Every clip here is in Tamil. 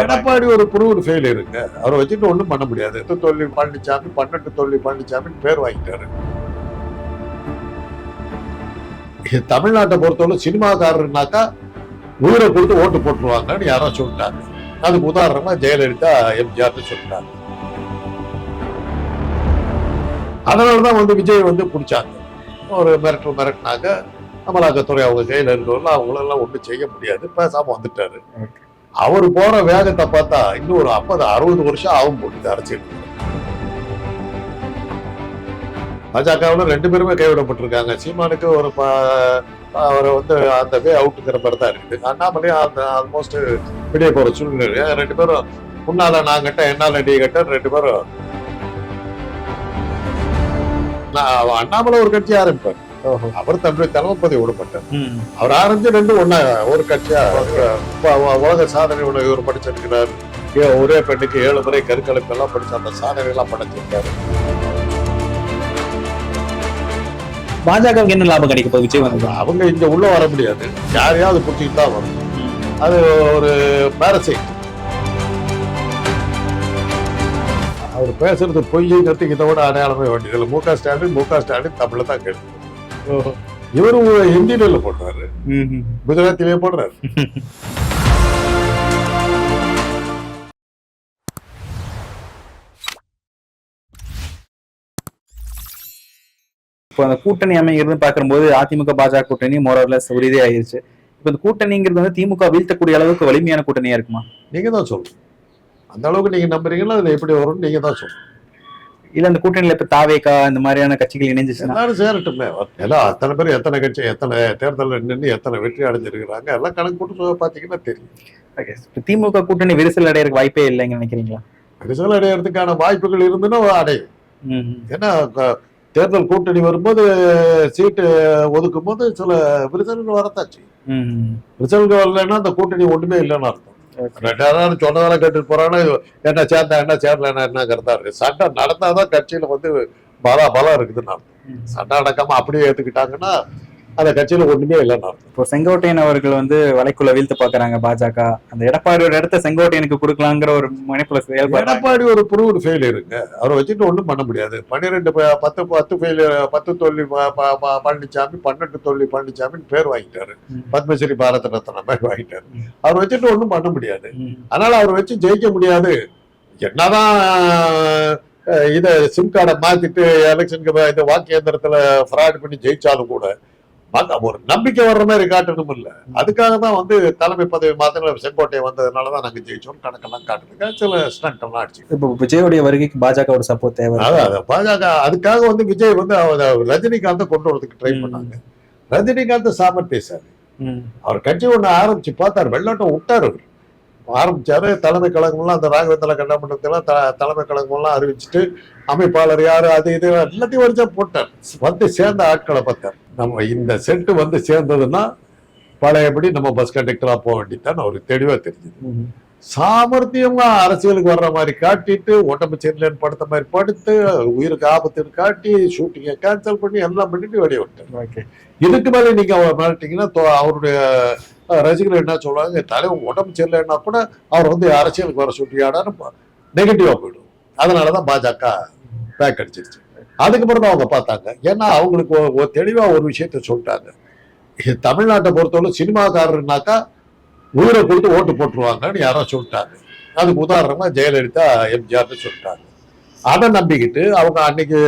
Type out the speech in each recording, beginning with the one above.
எடப்பாடி ஒரு ப்ரூவ்டு ஃபெயிலியருங்க அவரை வச்சுட்டு ஒன்றும் பண்ண முடியாது. எட்டு தொழில் பழனிசாமி பன்னெண்டு தொழில் பழனிசாமின்னு பேர் வாங்கிட்டாரு. தமிழ்நாட்டை பொறுத்தவரை சினிமாக்காரர்னாக்கா உயிரை கொடுத்து ஓட்டு போட்டுருவாங்கன்னு யாரோ சொல்லிட்டாங்க அதுக்கு உதாரணமா ஜெயலலிதா எம்ஜிஆர்னு சொல்லிட்டாங்க அதனாலதான் வந்து விஜய் வந்து பிடிச்சாங்க ஒரு மிரட்டு மிரட்டினாங்க அமலாக்கத்துறை அவங்க கையில அவங்களெல்லாம் ஒன்றும் செய்ய முடியாது. பேசாம வந்துட்டாரு. அவர் போற வேகத்தை பார்த்தா இன்னும் ஒரு ஐம்பது அறுபது வருஷம் ஆகும் போட்டு அரசியல். பாஜகவில் ரெண்டு பேருமே கைவிடப்பட்டிருக்காங்க. சீமானுக்கு ஒரு ப- அவரை வந்து அந்த வே அவுட்டுங்கிற மாதிரி தான் இருக்குது. அண்ணாமலையும் அந்த ஆல்மோஸ்ட் வெளியே போற சூழ்நிலை. ரெண்டு பேரும் முன்னால நான் கட்ட என்னால நீ கட்ட ரெண்டு பேரும். நான் அண்ணாமலை ஒரு கட்சி ஆரம்பிப்பார். அவர் தன்னுடைய தலைமை பதவி விடப்பட்டார் அவர் ஆரம்பிச்சு ரெண்டும் ஒண்ணா ஒரு கட்சியா உலக சாதனை ஒண்ணு இவர் படிச்சிருக்கிறார். ஏ- ஒரே பெண்ணுக்கு ஏழு முறை கருக்கலைப்பு எல்லாம் படிச்சு அந்த சாதனை எல்லாம் படைச்சிருக்காரு. பாஜகவுக்கு என்ன லாபம் கிடைக்க போகுது? விஜய் வந்து. அவங்க இங்க உள்ள வர முடியாது. யாரையாவது பிடிச்சிட்டு தான் வரும். அது ஒரு பேரசைட் அவர் பேசுறது பொய்ங்கிறதுக்கு இதை விட அடையாளமே வேண்டியதில்லை. மு க ஸ்டாலின் மு க ஸ்டாலின் தமிழ்ல தான் கேள்வி இவரு ஹிந்தியில போடுறாரு. குஜராத்திலேயே போடுறாரு. இப்போ அந்த கூட்டணி அமைகிறது பார்க்கும்போது அதிமுக பாஜக கூட்டணி மோரர்லெஸ் உறுதி ஆயிருச்சு இப்போ இந்த கூட்டணிங்கிறது வந்து திமுக வீழ்த்தக்கூடிய அளவுக்கு வலிமையான கூட்டணியா இருக்குமா? நீங்க தான் சொல்லணும் அந்த அளவுக்கு நீங்க நம்புறீங்களா? அது எப்படி வரும்னு நீங்க தான் சொல்லணும் இல்ல அந்த கூட்டணியில இப்ப தாவேகா இந்த மாதிரியான கட்சிகள் இணைஞ்சிச்சுன்னா? எல்லாரும் சேரட்டுமே. எல்லாம் அத்தனை பேர் எத்தனை கட்சி எத்தனை தேர்தலில் நின்று எத்தனை வெற்றி அடைஞ்சிருக்கிறாங்க எல்லாம் கணக்கு போட்டு பாத்தீங்கன்னா தெரியும். திமுக கூட்டணி விரிசல் அடையறதுக்கு வாய்ப்பே இல்லைன்னு நினைக்கிறீங்களா? ரிசல்ட் அடையிறதுக்கான வாய்ப்புகள் இருந்துன்னா அடையும். ஏன்னா தேர்தல் கூட்டணி வரும்போது சீட்டு ஒதுக்கும் போது சில ரிசல்ட் வரத்தாச்சு. ரிசல்ட் வரலைன்னா அந்த கூட்டணி ஒண்ணுமே இல்லைன்னு அர்த்தம். ரெண்டாயிரம் சொன்னதெல்லாம் கேட்டுட்டு போறாங்கன்னா என்ன சேர்ந்தா என்ன சேரல என்னங்கிறதா இருக்கு? சண்டை நடந்தாதான் கட்சியில வந்து பல பலம் இருக்குதுன்னு அர்த்தம். ம். சண்டை அடக்காம அப்படியே ஏத்துக்கிட்டாங்கன்னா அந்த கட்சியில ஒண்ணுமே இல்லைன்னு இப்போ செங்கோட்டையன் அவர்கள் வந்து வலைக்குள்ள வீழ்த்த பாக்குறாங்க பாஜக. அந்த எடப்பாடியோட இடத்த செங்கோட்டையனுக்கு கொடுக்கலாங்கிற ஒரு மணிப்புல செயல்பாடு எடப்பாடி ஒரு ப்ரூவ்டு ஃபெயிலியருங்க அவரை வச்சுட்டு ஒண்ணும் பண்ண முடியாது. பன்னிரெண்டு பத்து பத்து ஃபெயிலியர் பத்து ப- பழனிசாமி பன்னெண்டு தொல்லி பழனிசாமின்னு பேர் வாங்கிட்டாரு. பத்மஸ்ரீ பாரத ரத்னா மாதிரி வாங்கிட்டாரு. அவர் வச்சுட்டு ஒண்ணும் பண்ண முடியாது. அதனால அவர் வச்சு ஜெயிக்க முடியாது. என்னதான் இத சிம் கார்டை மாத்திட்டு எலெக்ஷனுக்கு இந்த வாக்கு இயந்திரத்துல ஃப்ராட் பண்ணி ஜெயிச்சாலும் கூட ஒரு நம்பிக்கை வர்ற மாதிரி காட்டணும் இல்ல. அதுக்காக தான் வந்து தலைமை பதவி மாத்திர செங்கோட்டை வந்ததுனாலதான் நாங்க ஜெயிச்சோம் கணக்கெல்லாம் காட்டுறதுக்கு சில ஸ்டண்ட் எல்லாம் அடிச்சு. இப்போ விஜயோடைய வருகைக்கு பாஜகவோட சப்போர்ட் தேவை அதான் பாஜக அதுக்காக வந்து விஜய் வந்து அவர் ரஜினிகாந்தை கொண்டு வரதுக்கு ட்ரை. பண்ணாங்க. ரஜினிகாந்த் சாமர்த்தியசாலி. ம். அவர் கட்சி ஒண்ணு ஆரம்பிச்சு பார்த்தார் வெள்ளோட்டம் விட்டார் அவர். ஆரம்பிச்சாரு தலைமை கழகம்லாம் அந்த ராகவேந்திர கண்டமண்டலத்தெல்லாம் த தலைமை கழகம்லாம் அறிவிச்சுட்டு அமைப்பாளர் யாரு அது இது எல்லாத்தையும் வரிச்சா போட்டார். வந்து சேர்ந்த ஆட்களை பார்த்தார். நம்ம இந்த செட்டு வந்து சேர்ந்ததுன்னா பழையபடி நம்ம பஸ் கண்டக்டரா போக வேண்டியதுதான் அவருக்கு தெளிவா தெரிஞ்சது. சாமர்த்தியமா அரசியலுக்கு வர்ற மாதிரி காட்டிட்டு உடம்பு சரியில்லைன்னு படுத்த மாதிரி படுத்து உயிருக்கு ஆபத்துன்னு காட்டி ஷூட்டிங்கை கேன்சல் பண்ணி எல்லாம் பண்ணிட்டு வெளியே விட்டார் ஓகே இதுக்கு மேல நீங்க அவர் மிரட்டிங்கன்னா அவருடைய ரசிகர்கள் என்ன சொல்றாங்க தலைவன் உடம்பு சரியில்லைன்னா கூட அவர் வந்து அரசியலுக்கு வர சுட்டியாடான்னு நெகட்டிவா போயிடும். அதனாலதான் பாஜக பேக் அடிச்சிருச்சு. அதுக்கப்புறம் தான் அவங்க பார்த்தாங்க. ஏன்னா அவங்களுக்கு ஒரு- ஒரு விஷயத்த சொல்லிட்டாங்க. தமிழ்நாட்டை பொறுத்தவரை சினிமாக்காரர்னாக்கா உயிரை கொடுத்து ஓட்டு போட்டுருவாங்கன்னு யாரோ சொல்லிட்டாங்க. அதுக்கு உதாரணமா ஜெயலலிதா எம்ஜிஆர்னு சொல்லிட்டாங்க. அதை நம்பிக்கிட்டு அவங்க அன்னைக்கு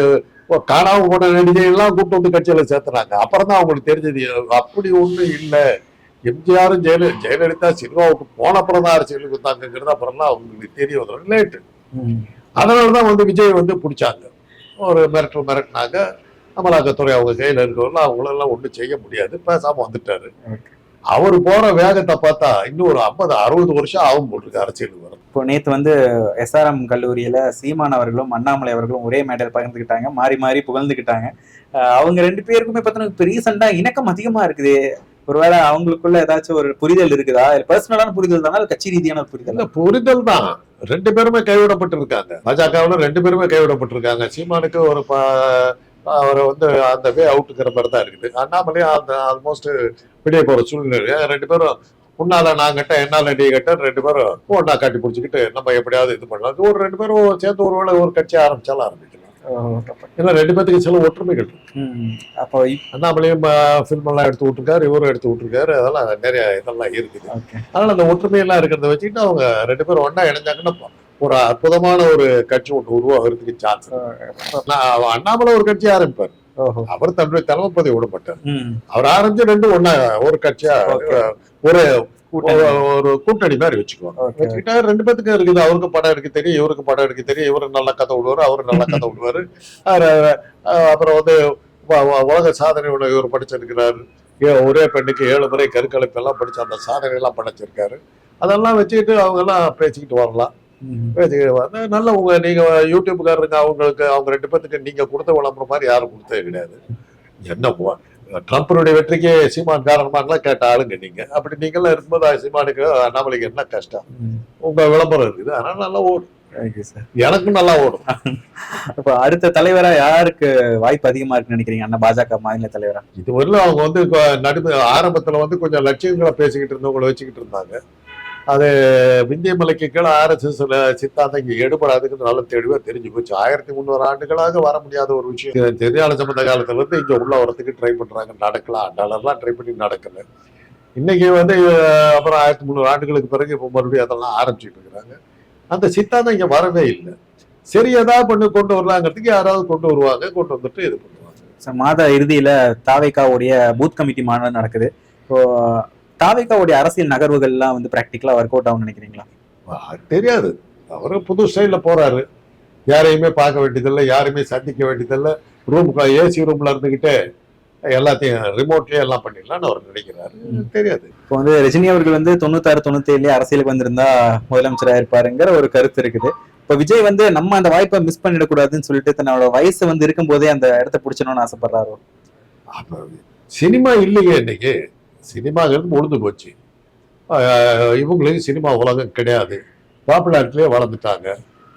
காணாம போன நடிகைகள்லாம் கூப்பிட்டு வந்து கட்சியில சேர்த்துனாங்க அப்புறம் தான் அவங்களுக்கு தெரிஞ்சது அப்படி ஒண்ணும் இல்லை. எம்ஜிஆரும் ஜெயல ஜெயலலிதா சினிமாவுக்கு போன அப்புறம் தான் அரசியலுக்கு வந்தாங்கிறது அப்புறம் தான் அவங்களுக்கு தெரிய வரும். லேட்டு. ம். அதனாலதான் வந்து விஜய் வந்து பிடிச்சாங்க. ஒரு மிரட்டு மிரட்டினாங்க. அமலாக்கத்துறை அவங்க கையில இருக்கவங்க அவங்களெல்லாம் ஒண்ணும் செய்ய முடியாது. பேசாம வந்துட்டாரு. அவர் போற வேகத்தை பார்த்தா இன்னும் ஒரு ஐம்பது அறுபது வருஷம் ஆகும் போட்டிருக்கு அரசியலுக்கு வரும் இப்போ நேத்து வந்து எஸ்ஆர்எம் கல்லூரியில சீமான் அவர்களும் அண்ணாமலை அவர்களும் ஒரே மேடையில் பகிர்ந்துக்கிட்டாங்க மாறி மாறி புகழ்ந்துக்கிட்டாங்க அவங்க ரெண்டு பேருக்குமே பார்த்தீங்கன்னா இப்போ ரீசெண்டா இணக்கம் அதிகமா இருக்குது. ஒருவேளை அவங்களுக்குள்ள ஏதாச்சும் ஒரு புரிதல் இருக்குதா? இல்ல பர்சனலான புரிதல் தானா? இல்ல கட்சி ரீதியான புரிதல்? புரிதல் தான். ரெண்டு பேருமே கைவிடப்பட்டிருக்காங்க. பாஜகவில் ரெண்டு பேருமே கைவிடப்பட்டிருக்காங்க. சீமானுக்கு ஒரு அவரை வந்து அந்த வே அவுட்டுங்கிற மாதிரி தான் இருக்குது. அண்ணாமலையும் அந்த ஆல்மோஸ்ட் வெளியே போகிற சூழ்நிலை ரெண்டு பேரும் உன்னால நான் கட்ட என்னால நீ கட்ட ரெண்டு பேரும் ஒன்னா காட்டி பிடிச்சிக்கிட்டு நம்ம எப்படியாவது இது பண்ணலாம். ஒரு ரெண்டு பேரும் சேர்ந்து ஒரு வேளை ஒரு கட்சி ஆரம்பிச்சாலும் ஆரம்பிக்கலாம். ஏன்னா ரெண்டு பேத்துக்கு சில ஒற்றுமைகள். அப்போ அண்ணாமலையும் ஃபில்ம் எல்லாம் எடுத்து விட்டுருக்காரு இவரும் எடுத்து விட்டுருக்காரு அதெல்லாம் நிறைய இதெல்லாம் இருக்குது. ஓகே. அதனால அந்த ஒற்றுமையெல்லாம் இருக்கிறத வச்சுக்கிட்டு அவங்க ரெண்டு பேரும் ஒண்ணா இணைஞ்சாங்கன்னா ஒரு அற்புதமான ஒரு கட்சி ஒன்று உருவாகிறதுக்கு சான்ஸ் அண்ணாமலை ஒரு கட்சி ஆரம்பிப்பார். ஓஹோ. அவர் தன்னுடைய தலைமை பதவி விட மாட்டார் ம். அவர் ஆரம்பிச்சு ரெண்டு ஒண்ணா ஒரு கட்சியா. ஒரு. ஒரு- கூட்டணி மாதிரி வச்சுக்குவாங்க. வச்சுக்கிட்டா ரெண்டு பேத்துக்கும் இருக்குது. அவருக்கு படம் எடுக்க தெரியும் இவருக்கு படம் எடுக்க தெரியும் இவரு நல்லா கதை விடுவாரு அவரு நல்லா கதை விடுவாரு. அப்புறம் வந்து உலக சாதனை இவர் படிச்சிருக்கிறாரு. ஏ- ஒரே பெண்ணுக்கு ஏழு முறை கருக்கலைப்பு எல்லாம் படிச்சு அந்த சாதனை எல்லாம் படைச்சிருக்காரு. அதெல்லாம் வச்சுக்கிட்டு அவங்க எல்லாம் பேசிக்கிட்டு வரலாம். பேசிக்கிட்டு வந்து நல்ல உங்க நீங்க யூடியூப்காரருங்க அவங்களுக்கு அவங்க ரெண்டு பேத்துக்கு நீங்க கொடுத்த விளம்பரம் மாதிரி யாரும் கொடுத்தது கிடையாது. என்ன ட்ரம்ப்னுடைய வெற்றிக்கு சீமான் காரணமானலாம் கேட்ட ஆளுங்க நீங்க. அப்படி நீங்களாம் இருக்கும்போது சீமானுக்கு அண்ணாமலைக்கு என்ன கஷ்டம். உங்க விளம்பரம் இருக்குது. அதனால நல்லா ஓடும். எனக்கும் நல்லா ஓடும். இப்போ அடுத்த தலைவரா யாருக்கு வாய்ப்பு அதிகமா இருக்குன்னு நினைக்கிறீங்க? அண்ணா பாஜக மாநில தலைவரா? இதுவரையிலும் அவங்க வந்து இப்ப நடுவு ஆரம்பத்துல வந்து கொஞ்சம் லட்சியங்களை பேசிக்கிட்டு இருந்தவங்களை வச்சுக்கிட்டு இருந்தாங்க. அது விந்தியமலைக்கு கீழே ஆர்எஸ்எஸ் சித்தாந்தம் இங்கே எடுபடாதுன்னு நல்ல தெளிவாக தெரிஞ்சு போச்சு. ஆயிரத்தி முந்நூறு ஆண்டுகளாக வர முடியாத ஒரு விஷயம். தெரியாத சம்பந்த காலத்துலேருந்து இருந்து உள்ள வரத்துக்கு ட்ரை பண்ணுறாங்க நடக்கலாம். டாலர்லாம் ட்ரை பண்ணி நடக்கல. இன்னைக்கு வந்து அப்புறம் ஆயிரத்தி முந்நூறு ஆண்டுகளுக்கு பிறகு இப்போ மறுபடியும் அதெல்லாம் ஆரம்பிச்சுட்டு இருக்கிறாங்க. அந்த சித்தாந்தம் இங்கே வரவே இல்லை. சரி ஏதாவது பண்ணி கொண்டு வரலாங்கிறதுக்கு யாராவது கொண்டு வருவாங்க கொண்டு வந்துட்டு இது பண்ணுவாங்க. மாத இறுதியில தாவைக்காவுடைய பூத் கமிட்டி மாநாடு நடக்குது. இப்போ தாவேக்காவுடைய அரசியல் நகர்வுகள்லாம் வந்து பிராக்டிக்கலா ஒர்க் அவுட் ஆகும்னு நினைக்கிறீங்களா? தெரியாது. அவரு புது ஸ்டைல்ல போறாரு. யாரையுமே பார்க்க வேண்டியதில்லை யாரையுமே சந்திக்க வேண்டியதில்லை. ரூமுக்கு ஏசி ரூம்ல இருந்துகிட்டே எல்லாத்தையும் ரிமோட்லயே எல்லாம் பண்ணிடலாம்னு அவர் நினைக்கிறாரு. தெரியாது. இப்போ வந்து ரஜினி அவர்கள் வந்து தொண்ணூத்தாறு தொண்ணூத்தேழுலயே அரசியலுக்கு வந்திருந்தா முதலமைச்சரா இருப்பாருங்கிற ஒரு கருத்து இருக்குது. இப்போ விஜய் வந்து நம்ம அந்த வாய்ப்பை மிஸ் பண்ணிடக்கூடாதுன்னு சொல்லிட்டு தன்னோட வயசு வந்து இருக்கும்போதே அந்த இடத்த பிடிச்சணும்னு ஆசைப்படுறாரு? அப்ப சினிமா இல்லையே இன்னைக்கு. சினிமாங்கிறது முடிஞ்சு போச்சு. இவங்களுக்கு சினிமா உலகம் கிடையாது. பாப்புலாரிட்டிலே வளர்ந்துட்டாங்க.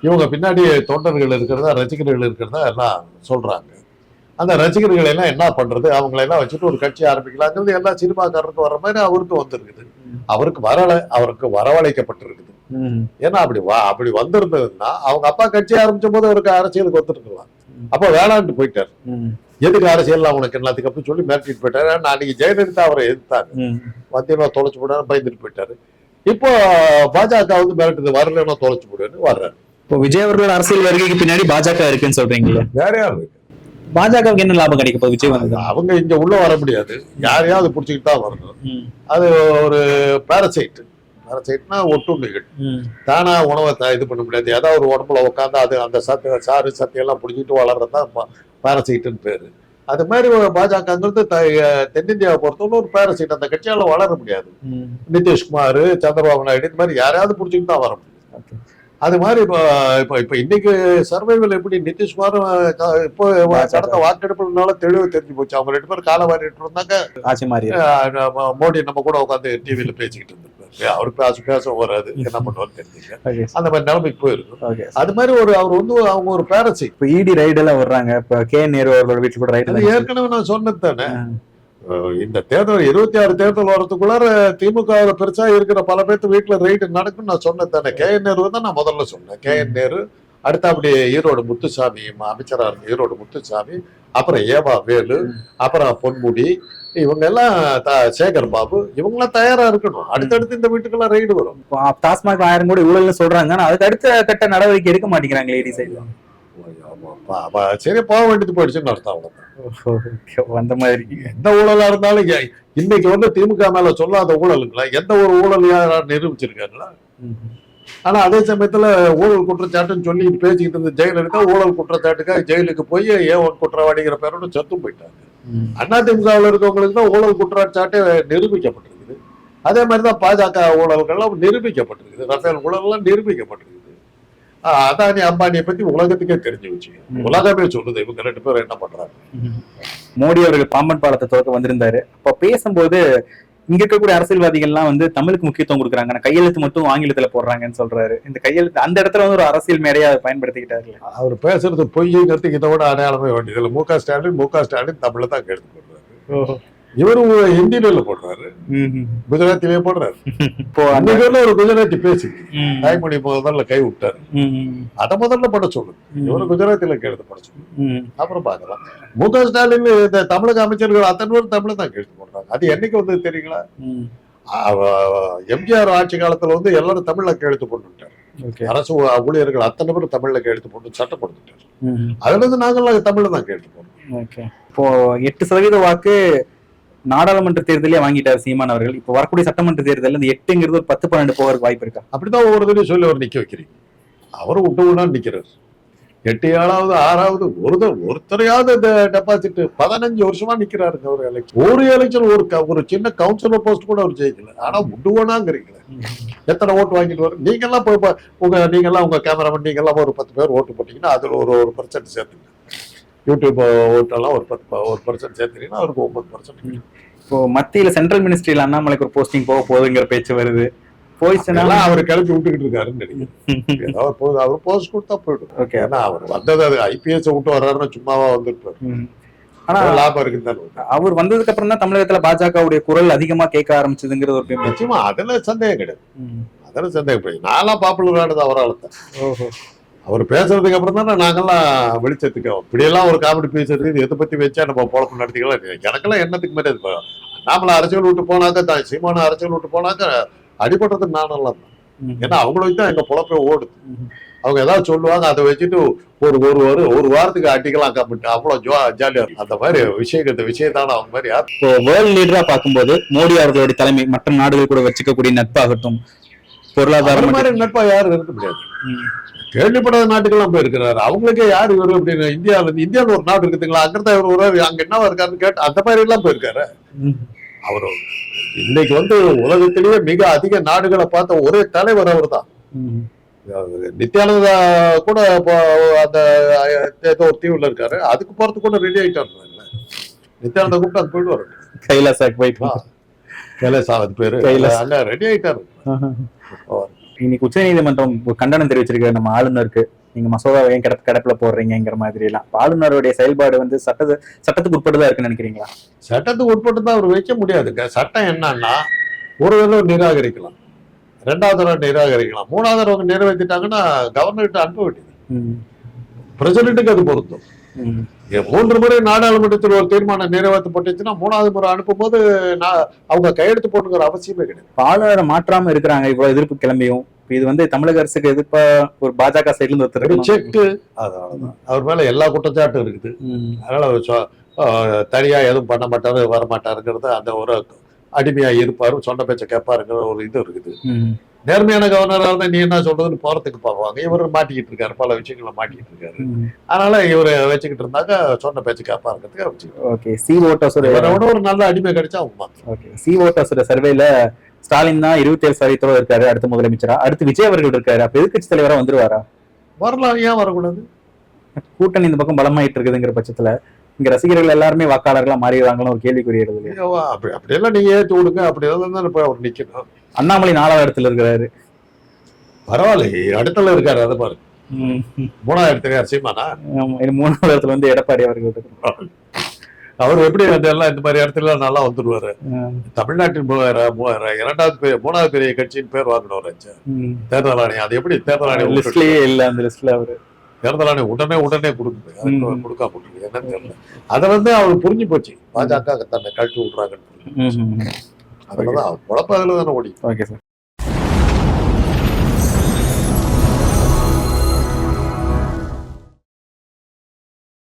இவங்க பின்னாடி தொண்டர்கள் இருக்கிறதா ரசிகர்கள் இருக்கிறதா எல்லாம் சொல்றாங்க. அந்த ரசிகர்கள் எல்லாம் என்ன பண்றது? அவங்களை எல்லாம் வச்சுட்டு ஒரு கட்சி ஆரம்பிக்கலாங்கிறது எல்லா சினிமாக்காரருக்கும் வர மாதிரி அவருக்கும் வந்திருக்குது. அவருக்கு வரல அவருக்கு வரவழைக்கப்பட்டிருக்குது. ஏன்னா அப்படி வா அப்படி வந்திருந்ததுன்னா அவங்க அப்பா கட்சி ஆரம்பிச்ச போது அவருக்கு அரசியலுக்கு வந்துருக்கலாம் அப்ப வேளாண்டு போயிட்டார். எதுக்கு அரசியல் உனக்கு எல்லாத்துக்கு அப்படி சொல்லி மிரட்டிட்டு போயிட்டாரு. நான் அன்னைக்கு ஜெயலலிதா அவரை ம். மத்தியமா தொலைச்சு போடாரு பயந்துட்டு போயிட்டாரு. இப்போ பாஜக வந்து மிரட்டுது வரலன்னா தொலைச்சு போடுன்னு வர்றாரு. இப்போ விஜய் அவர்கள் அரசியல் வருகைக்கு பின்னாடி பாஜக இருக்குன்னு சொல்றீங்களா வேற யாரு பாஜகவுக்கு என்ன லாபம் கிடைக்கும் இப்போ விஜய் வந்து அவங்க இங்க உள்ள வர முடியாது. யாரையாவது பிடிச்சிக்கிட்டு தான் வரணும். அது ஒரு பாரசைட் பாரசைட்னா ஒட்டுண்ணிகள் ம். தானா உணவை இது பண்ண முடியாது. ஏதாவது ஒரு உடம்புல உட்காந்து அது அந்த சத்து சாறு சத்து எல்லாம் பிடிச்சிட்டு வளர்றது தான் பாரசைட்டுன்னு பேரு. அது மாதிரி பாஜகங்கிறது தென்னிந்தியாவை பொறுத்தவரை ஒரு பாரசைட் அந்த கட்சியால வளர முடியாது. நிதிஷ்குமார் சந்திரபாபு நாயுடு இந்த மாதிரி யாரையாவது பிடிச்சிட்டு தான் வர முடியும். அது மாதிரி இப்போ இப்போ இப்போ இன்னைக்கு சர்வைவல் எப்படி? நிதிஷ்குமாரும் இப்போ கடந்த வாக்கெடுப்புனால தெளிவு தெரிஞ்சு போச்சு. அவங்க ரெண்டு பேரும் காலை வாரிட்டு இருந்தாங்க. மோடி நம்ம கூட உட்காந்து டிவியில பேசிக்கிட்டு இருந்திருப்பாரு அவர் பேச பேச வராது என்ன பண்ணுவான்னு தெரிஞ்சுங்க அந்த மாதிரி நிலைமைக்கு போயிருக்கும். அது மாதிரி ஒரு அவர் வந்து அவங்க ஒரு பேரசி இப்போ இடி ரைடு எல்லாம் வர்றாங்க இப்போ கே நேரு அவர்களோட வீட்டுல கூட ரைடு ஏற்கனவே நான் சொன்னது தானே. இந்த தேர்தல் இருபத்தி ஆறு தேர்தல் வரதுக்குள்ளார திமுக பெருசா இருக்கிற பல பேர்த்து வீட்டுல ரைடு நடக்கும் நான் சொன்னது தானே. கே என் நேரு தான் நான் முதல்ல சொன்னேன். கே என் நேரு அடுத்து அப்படி ஈரோடு முத்துசாமி ம- அமைச்சரா இருந்த ஈரோடு முத்துசாமி அப்புறம் ஏவா வேலு அப்புறம் பொன்முடி இவங்க எல்லாம் சேகர் பாபு இவங்கெல்லாம் தயாரா இருக்கணும். அடுத்தடுத்து இந்த வீட்டுக்கெல்லாம் ரைடு வரும். டாஸ்மாக் ஆயிரம் கோடி ஊழல்னு சொல்றாங்க. ஆனா அதுக்கு அடுத்த கட்ட நடவடிக்கை எடுக்க மாட்டேங்கிறாங்க லேடி சைடுல சரி போக வேண்டியது போயிடுச்சுன்னு அர்த்தம் அவ்வளவுதான். அந்த மாதிரி. எந்த ஊழலா இருந்தாலும் இன்னைக்கு வந்து திமுக மேல சொல்லாத ஊழலுங்களா? எந்த ஒரு ஊழலையா நிரூபிச்சிருக்காங்களா? ஆனா அதே சமயத்துல ஊழல் குற்றச்சாட்டுன்னு சொல்லி பேசிக்கிட்டு இருந்த ஜெயலலிதா ஊழல் குற்றச்சாட்டுக்காக ஜெயிலுக்கு போய் ஏ ஒன் குற்றவாளிங்கிற பேரோட செத்து போயிட்டாங்க. அண்ணா திமுகவில் இருக்கவங்களுக்கு தான் ஊழல் குற்றச்சாட்டு நிரூபிக்கப்பட்டிருக்குது. அதே மாதிரி தான் பாஜக ஊழல்கள்லாம் நிரூபிக்கப்பட்டிருக்குது. ரஃபேல் ஊழல்லாம் நிரூபிக்கப்பட்டிருக்குது. அதானி அம்பானியை பத்தி உலகத்துக்கே தெரிஞ்சு வச்சு ம். உலகமே சொல்லுது இவங்க ரெண்டு பேரும் என்ன பண்றாங்க? மோடி அவர்கள் பாம்பன் பாலத்தை துவக்க வந்திருந்தாரு. அப்ப பேசும்போது இங்க இருக்கக்கூடிய அரசியல்வாதிகள்லாம் வந்து தமிழுக்கு முக்கியத்துவம் கொடுக்குறாங்க. கையெழுத்து மட்டும் ஆங்கிலத்துல போடுறாங்கன்னு சொல்றாரு. இந்த கையெழுத்து அந்த இடத்துல வந்து ஒரு அரசியல் மேடையா அதை பயன்படுத்திக்கிட்டாருல அவர் பேசுறது பொய்ங்கிறதுக்கு இதை விட அடையாளமே வேண்டியதில்லை மு க. ஸ்டாலின் மு க. ஸ்டாலின் தமிழ்ல தான் கேட்டு போடுறாரு. இவரு ஹிந்தியில போடுறாரு. குஜராத்திலேயே போடுறாரு. இப்போ அந்த அன்னைக்கு ஒரு குஜராத்தி பேசி. தாய்மொழி முதல்ல கை விட்டாரு. அதை முதல்ல பட சொல்லுங்க. ம். இவரு குஜராத்தில கேட்டு பட சொல்லுங்க. ம். அப்புறம் பார்க்கலாம். மு க. ஸ்டாலின் இந்த தமிழக அமைச்சர்கள் அத்தனை பேர் தமிழ் தான் கேட்டு போடுறாங்க அது என்னைக்கு வந்து தெரியுங்களா? எம்ஜிஆர் ஆட்சி காலத்துல வந்து எல்லாரும் தமிழ்ல கையெழுத்து போட்டுட்டாரு. அரசு ஊழியர்கள் அத்தனை பேரும் தமிழ்ல கையெழுத்து போட்டு ம். அதுல இருந்து நாங்களாம் தமிழ்ல தான் கையெழுத்து போடுறோம் ஓகே. இப்போ எட்டு சதவீத வாக்கு நாடாளுமன்ற தேர்தலே வாங்கிட்டார் சீமான் அவர்கள். இப்போ வரக்கூடிய சட்டமன்ற தேர்தலில் இந்த எட்டுங்கிறது ஒரு பத்து பன்னெண்டு போகிறதுக்கு வாய்ப்பு இருக்கா? அப்படிதான் ஒவ்வொரு தடவையும் சொல்லி அவர் நிக்க வைக்கிறீங்க. அவரும் விட்டு விடா நிக்கிறார். எட்டு ஏழாவது ஆறாவது ஒரு ஒருத்தரையாவது இந்த டெபாசிட் பதினஞ்சு வருஷமா நிக்கிறாருங்க ஒரு எலெக்ஷன் ஒரு எலெக்ஷன் ஒரு க- ஒரு சின்ன கவுன்சிலர் போஸ்ட் கூட அவர் ஜெயிக்கல. ஆனா விட்டுவனாங்கிறீங்களே எத்தனை ஓட்டு வாங்கிட்டு வரும் நீங்க எல்லாம் போய் பா- உங்க நீங்க எல்லாம் உங்க கேமராமேன் நீங்க எல்லாம் ஒரு பத்து பேர் ஓட்டு போட்டீங்கன்னா அதுல ஒரு ஒரு பர்சன்ட் சேர்த்துங்க யூடியூப் ஓட்டெல்லாம் ஒரு பத்து ப- ஒரு பர்சன்ட் சேர்த்துட்டீங்கன்னா அவருக்கு ஒன்பது பர்சன்ட் இப்போ மத்தியில சென்ட்ரல் மினிஸ்ட்ரியில் அண்ணாமலைக்கு ஒரு போஸ்டிங் போக போகுதுங்கிற பேச்சு வருது. போயிடுச்சுன்னா எல்லாம் அவர் கிளப்பி விட்டுக்கிட்டு இருக்காருன்னு நினைக்கிறேன் ஏதாவது போகுது அவர் போஸ்ட் கொடுத்தா போயிடும். ஓகே ஏன்னா அவர் வந்தது அது ஐபிஎஸ் விட்டு வர்றாருன்னா சும்மாவா வந்துருப்பாரு. ஆனா லாபம் இருக்குன்னு. அவர் வந்ததுக்கு அப்புறம் தான் தமிழகத்துல பாஜகவுடைய குரல் அதிகமா கேட்க ஆரம்பிச்சதுங்கிறது ஒரு. நிச்சயமா அதுல சந்தேகம் கிடையாது. அதுல சந்தேகம் நான்லாம் பாப்புலர் ஆனது அவரால் தான். அவர் பேசுறதுக்கு அப்புறம் தானே நாங்கெல்லாம் வெளிச்சத்துக்கு இப்படியெல்லாம் ஒரு காமெடி பேசுறது இது எதை பத்தி வச்சா நம்ம பொழப்பு நடத்திக்கலாம்? எனக்கெல்லாம் என்னத்துக்கு மாதிரி அது நாமள அரசியல் விட்டு போனாக்க தான் சீமான அரசியல் விட்டு போனாக்க அடிபடுறது நானெல்லாம் தான். ஏன்னா அவங்கள தான் எங்க பொழப்பே ஓடுது. அவங்க ஏதாவது சொல்லுவாங்க அதை வச்சுட்டு ஒரு ஒரு ஒரு ஒரு வாரத்துக்கு அடிக்கலாம் கம்பிட்டு அவ்வளோ ஜோ ஜாலியா அந்த மாதிரி விஷயம் இந்த விஷயத்தான அவங்க மாதிரி யார் இப்போ வேர்ல்ட் லீடரா பார்க்கும்போது மோடி அவர்களுடைய தலைமை மற்ற நாடுகள் கூட வச்சுக்கக்கூடிய நட்பாகட்டும் பொருளாதாரம் அவர் மாதிரி நட்பா யாரும் இருக்க முடியாது. கேள்விப்படாத நாட்டுக்கெல்லாம் போயிருக்கிறாரு அவங்களுக்கே யார் இவரு அப்படின்னு இந்தியாவில் இருந்து இந்தியாவில் ஒரு நாடு இருக்குதுங்களா அங்கிருந்தா இவர் ஒரு அங்க என்னவா இருக்காருன்னு கேட்டு அந்த மாதிரி எல்லாம் போயிருக்காரு. அவர் இன்னைக்கு வந்து உலகத்திலேயே மிக அதிக நாடுகளை பார்த்த ஒரே தலைவர் அவர் தான். நித்யானந்தா கூட அந்த ஏதோ ஒரு தீவுல இருக்காரு. அதுக்கு போறதுக்கு கூட ரெடி ஆயிட்டாரு. நித்யானந்தா கூப்பிட்டு அங்க போயிட்டு வர கைலாசாக்கு போயிட்டு கைலாசா அது பேரு. கைலாஸ். அங்க ரெடி ஆயிட்டாரு. இன்னைக்கு உச்சநீதிமன்றம் ஒரு கண்டனம் தெரிவிச்சிருக்காரு நம்ம ஆளுநருக்கு. நீங்க மசோதாவை ஏன் கிடப்பு கிடப்புல போடுறீங்கிற மாதிரி எல்லாம் ஆளுநருடைய செயல்பாடு வந்து சட்டத்து சட்டத்துக்கு உட்பட்டுதான் இருக்குன்னு நினைக்கிறீங்களா? சட்டத்துக்கு உட்பட்டு தான் அவர் வைக்க முடியாதுங்க. சட்டம் என்னன்னா ஒரு தடவை நிராகரிக்கலாம். ரெண்டாவது தடவை நிராகரிக்கலாம். மூணாவது தடவை நிறைவேற்றிட்டாங்கன்னா கவர்னர்கிட்ட அனுப்ப வேண்டியது. பிரசிடென்ட்டுக்கு அது பொருந்தும். மூன்று முறை நாடாளுமன்றத்தில் ஒரு தீர்மானம் நிறைவேற்றப்பட்டுச்சுன்னா மூணாவது முறை அனுப்பும்போது நான் அவங்க கையெழுத்து போட்டுங்கிற அவசியமே கிடையாது. ஆளுநரை மாற்றாம இருக்கிறாங்க. இவ்வளவு எதிர்ப்பு கிளம்பியும். இப்ப இது வந்து தமிழக அரசுக்கு எதிர்ப்பா ஒரு பாஜக சைடுல இருந்து. செக்கு அவர் மேல எல்லா குற்றச்சாட்டும் இருக்குது. அதனால தனியா எதுவும் பண்ண மாட்டாரு வர மாட்டாருங்கிறது அந்த ஒரு அடிமையா இருப்பாரு சொன்ன பேச்ச கேட்பாருங்கிற ஒரு இது இருக்குது. நேர்மையான கவர்னரா இருந்தா நீ என்ன சொல்றதுன்னு போறதுக்கு பார்ப்பாங்க இவர் மாட்டிக்கிட்டு இருக்காரு பல விஷயங்கள மாட்டிக்கிட்டு இருக்காரு. அதனால இவர் வச்சுக்கிட்டு இருந்தாக்க சொன்ன பேச்சு கேட்பாருங்கிறதுக்கு வச்சுக்கிட்டு ஓகே சி ஓட்டர்ஸோட இவரை விட ஒரு நல்ல அடிமை கிடைச்சா மாத்தலாம். ஓகே சி ஓட்டர்ஸோட சர்வேல ஸ்டாலின் தான் இருபத்தி ஏழு சதவீதத்தோட இருக்காரு அடுத்த முதலமைச்சரா? அடுத்து விஜய் அவர்கள் இருக்காரு அப்ப எதிர்க்கட்சி தலைவரா வந்துருவாரா? வரலாம் ஏன் வரக்கூடாது? கூட்டணி இந்த பக்கம் பலமாயிட்டு இருக்குதுங்கிற பட்சத்துல இங்க ரசிகர்கள் எல்லாருமே வாக்காளர்களா மாறிடுவாங்கன்னு ஒரு கேள்விக்குறி எழுது அப்படி அப்படியெல்லாம் நீங்க ஏத்து விடுங்க. அப்படி போய் அவர் நிக்கணும். அண்ணாமலை நாலாவது இடத்துல இருக்கிறாரு. பரவாயில்ல இடத்துல இருக்காரு அதை பாரு ம். மூணாயிரத்து இருக்காரு சீமானா? மூணாவது இடத்துல வந்து எடப்பாடி அவர்கள். அவர் எப்படி எல்லாம் இந்த மாதிரி இடத்துல நல்லா வந்துருவாரு. தமிழ்நாட்டின் மூவாயிரம் இரண்டாவது பெரிய மூணாவது பெரிய கட்சியின் பேர் வாங்கினவர். தேர்தல் ஆணையம் அது எப்படி தேர்தல் ஆணையம் லிஸ்ட்லயே இல்ல அந்த லிஸ்ட்ல அவரு. தேர்தல் ஆணையம் உடனே உடனே கொடுக்குது அதுக்கு ம். கொடுக்காம போட்டுருக்கு என்னன்னு தெரியல. அதை வந்து அவர் புரிஞ்சு போச்சு பாஜக தன்னை கழட்டி விடுறாங்கன்னு அவர் குழப்பம் அதுல தானே ஓடி. Okay sir.